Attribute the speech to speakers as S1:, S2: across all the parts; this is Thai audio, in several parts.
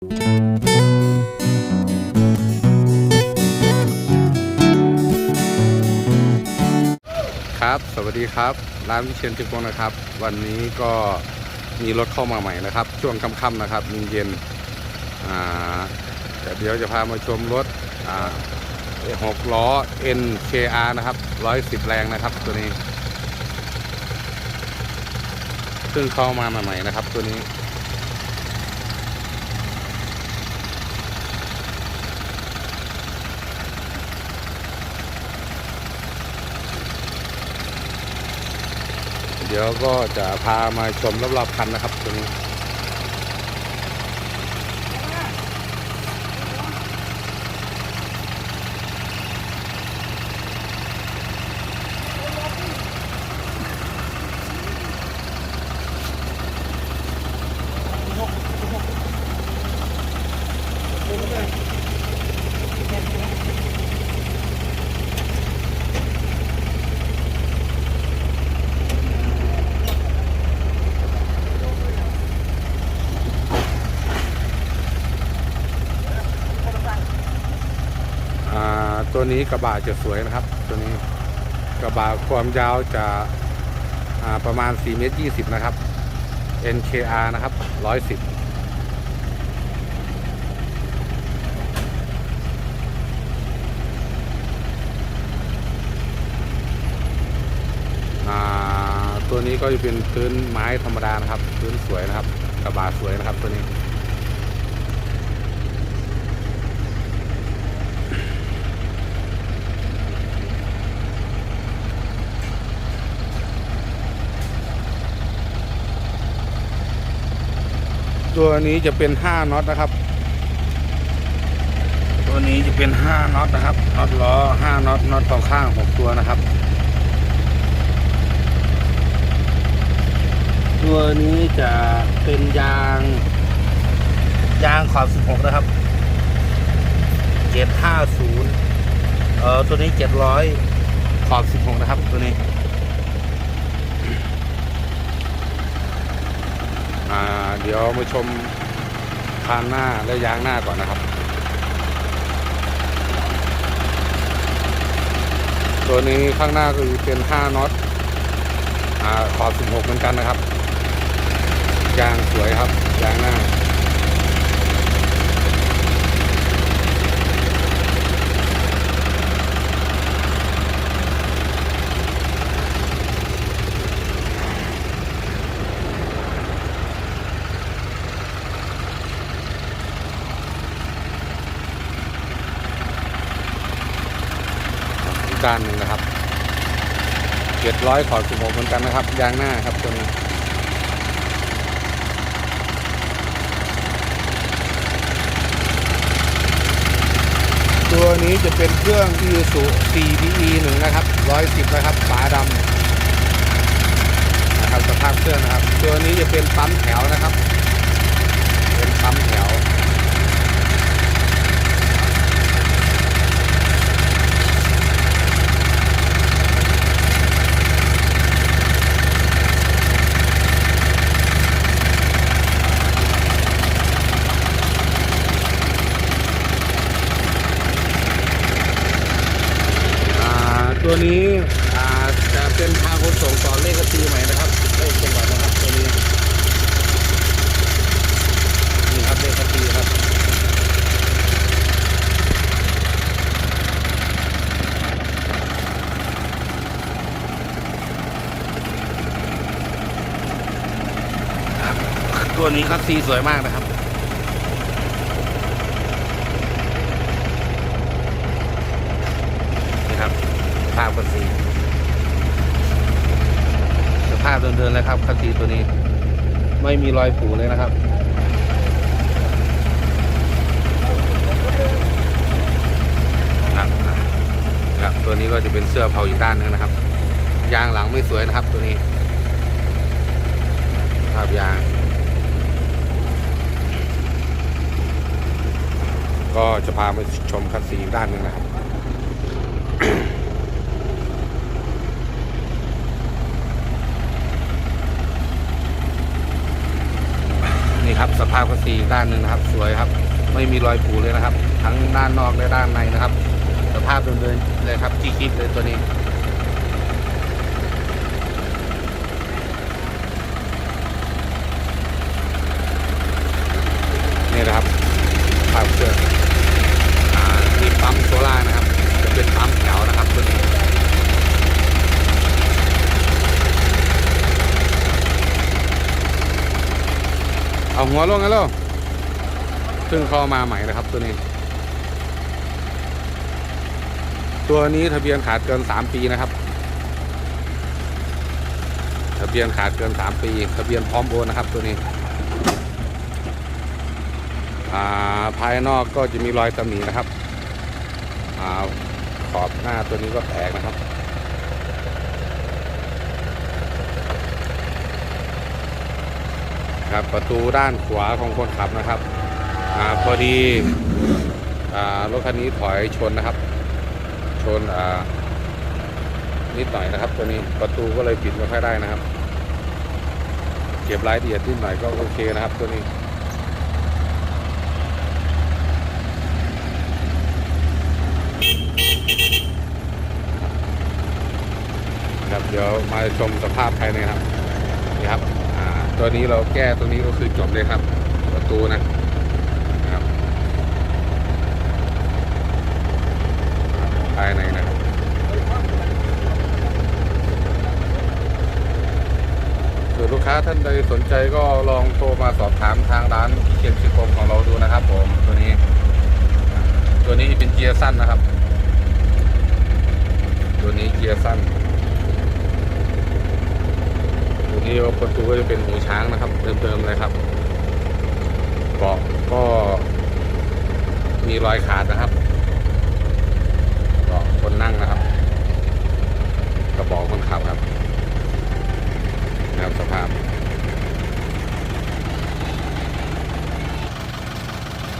S1: ครับ สวัสดีครับ ร้านวิเชียนจิกงนะครับ วันนี้ก็มีรถเข้ามาใหม่นะครับ ช่วงค่ำๆนะครับเย็นๆอ่าแต่เดี๋ยวจะพามาชมรถอ่าหกล้อ NKR นะครับ110แรงนะครับตัวนี้เพิ่งเข้ามาใหม่ๆนะครับตัวนี้ เดี๋ยวก็จะพามาชมรอบๆคันนะครับตรงนี้ นี้กระบะจะสวยนะครับ ตัวนี้กระบะความยาวจะประมาณ4เมตร20 นะครับ NKR นะครับ 110ตัวนี้ก็จะเป็นพื้นไม้ธรรมดานะครับ พื้นสวยนะครับ กระบะสวยนะครับตัวนี้ ตัวนี้จะเป็น 5น็อตนะครับ ตัวนี้จะเป็น 5น็อตนะครับน็อตล้อ5น็อตน็อตต่อข้าง 6 ตัวนะครับ ตัวนี้จะเป็นยางยางขอบ 16 นะครับ 750เอ่อตัวนี้ 700 ขอบ 16 นะครับ ตัวนี้ อ่า เดี๋ยวมาชมคานหน้าและยางหน้าก่อนนะครับ ตัวนี้ข้างหน้าก็คือเป็น 5น็อตอ่าขอบ16 เหมือนกันนะครับ ยางสวยครับ ยางหน้า อีกด้านหนึ่งนะครับ เจ็ดร้อยขอสิบหกเหมือนกันนะครับ ยางหน้าครับตัวนี้ตัวนี้จะเป็นเครื่อง i s u CBE 1นะครับ110นะครับฝาดำนะครับสภาพเครื่องนะครับ ตัวนี้จะเป็นปั๊มแถวนะครับ เป็นปั๊มแถว อ่าตัวนี้อ่าจะเป็นทางขนส่งต่อเลขกตีใหม่นะครับ เลขจังหวัดนะครับตัวนี้นี่ครับเลขกตีครับตัว นี้คัสซีสวยมากนะครับนี่ครับ ภาพคันซีสภาพเดินๆเลยครับคันซีตัวนี้ ไม่มีรอยผูเลยนะครับครับครับตัวนี้ก็จะเป็นเสื้อเผาอีกด้านหนึงนะครับ ยางหลังไม่สวยนะครับตัวนี้ภาพยาง ก็จะพาไปชมคันซีด้านนึงนะครับนี่ครับสภาพกระสีด้านนึงนะครับ สวยครับ ไม่มีรอยปูเลยนะครับ ทั้งด้านนอกและด้านในนะครับ สภาพเดิมๆเลยครับที่คิดเลยตัวนี้นะครับภาพเครื่องอ่ามีปั๊มโซล่าร์นะครับ จะเป็นปั๊มแถวนะครับตัวนี้ เอา หัวลงแล้วเพิ่งเข้ามาใหม่นะครับตัวนี้ ตัวนี้ทะเบียนขาดเกิน3ปีนะครับ ทะเบียนขาดเกิน3ปี ทะเบียนพร้อมโอนนะครับ ตัวนี้าภายนอกก็จะมีรอยตำหนินะครับอขอบหน้าตัวนี้ก็แตกนะครับ ครับประตูด้านขวาของคนขับนะครับอพอดีรถคันนี้ถอยชนนะครับ ชนนิดหน่อยนะครับตัวนี้ประตูก็เลยปิดไม่ค่อยได้นะครับ เก็บรายละเอียดนิดหน่อยก็โอเคนะครับตัวนี้ครับเดี๋ยวมาชมสภาพภายในครับนี่ครับ ตัวนี้เราแก้ตัวนี้ก็คือจบเลยครับ ประตูนะครับภายในนะครับือลูกค้าท่านใดสนใจก็ลองโทรมาสอบถามทางร้านที่เขียนชิโกมของเราดูนะครับ ผมตัวนี้ ตัวนี้เป็นเกียร์สั้นนะครับ ตัวนี้เกียร์สั้น ตัว นี้ประตูก็จะเป็นหูช้างนะครับเดิมๆเลยครับเบาะก็มีรอยขาดนะครับเบาะคนนั่งนะครับ กระบอกคนขับครับนะครับสภาพ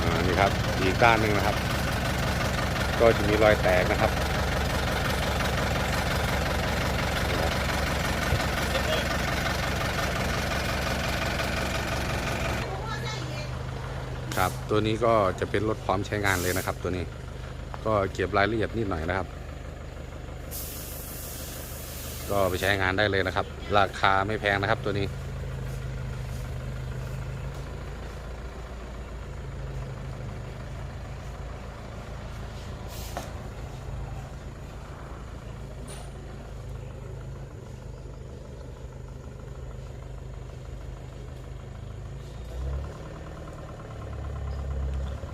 S1: อ่านี่ครับอีกด้านหนึ่งนะครับ ก็จะมีรอยแตกนะครับ ครับตัวนี้ก็จะเป็นรถพร้อมใช้งานเลยนะครับ ตัวนี้ก็เก็บรายละเอียดนิดหน่อยนะครับ ก็ไปใช้งานได้เลยนะครับ ราคาไม่แพงนะครับตัวนี้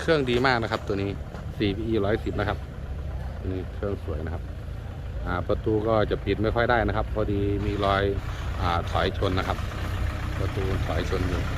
S1: เครื่องดีมากนะครับ ตัวนี้ 4PE 110 นะครับตัวนี้เครื่องสวยนะครับประตูก็จะปิดไม่ค่อยได้นะครับ พอดีมีรอยอถอยชนนะครับ ประตูถอยชนอยู่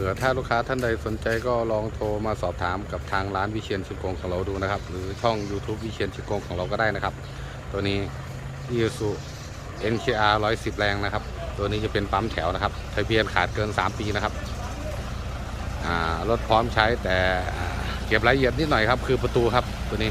S1: ผื่อถ้าลูกค้าท่านใดสนใจก็ลองโทรมาสอบถามกับทางร้านวิเชียนชิโกงของเราดูนะครับ หรือช่อง YouTube วิเชียนชิโกงของเราก็ได้นะครับ ตัวนี้ i s u NKR 110 แรงนะครับ ตัวนี้จะเป็นปั๊มแถวนะครับทะเบียนขาดเกิน 3 ปีนะครับรถพร้อมใช้แต่เก็บรายละเอียดนิดหน่อยครับ คือประตูครับตัวนี้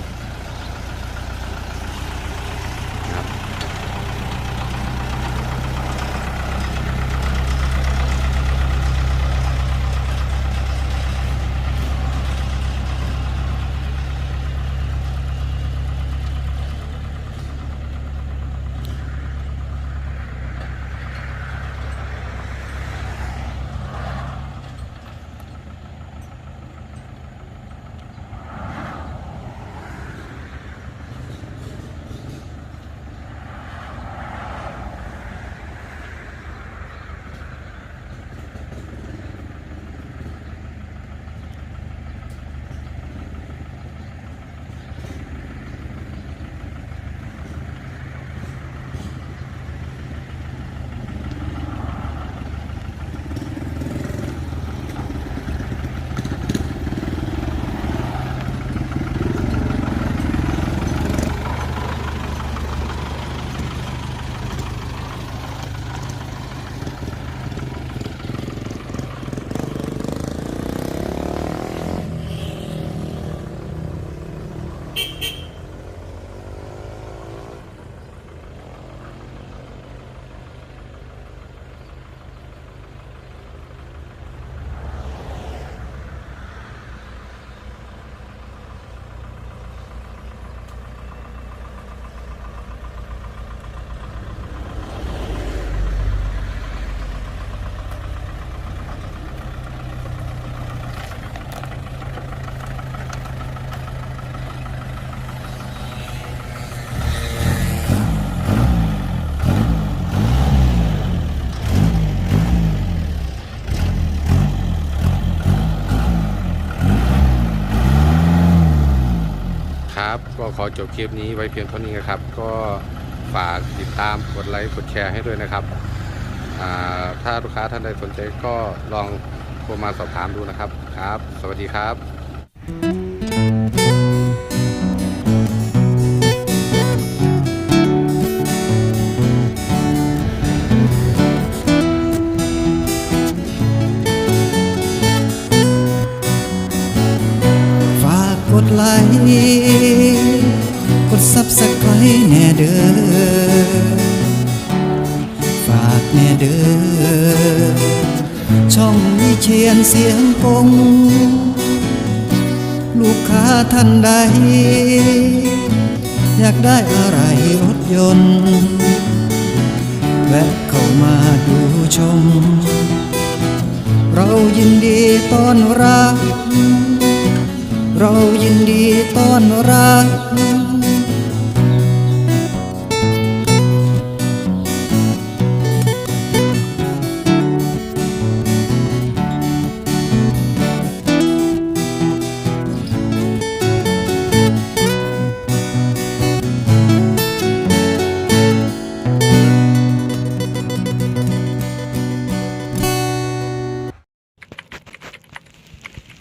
S1: ขอจบคลิปนี้ไว้เพียงเท่านี้นะครับ ก็ฝากติดตามกดไลค์กดแชร์ให้ด้วยนะครับ ถ้าลูกค้าท่านใดสนใจก็ลองโทรมาสอบถามดูนะครับครับ สวัสดีครับ
S2: เชียนเสียงกงลูกค้าท่านใด อยากได้อะไรรถยนต์แวะเข้ามาดูชม เรายินดีต้อนรับ เรายินดีต้อนรับ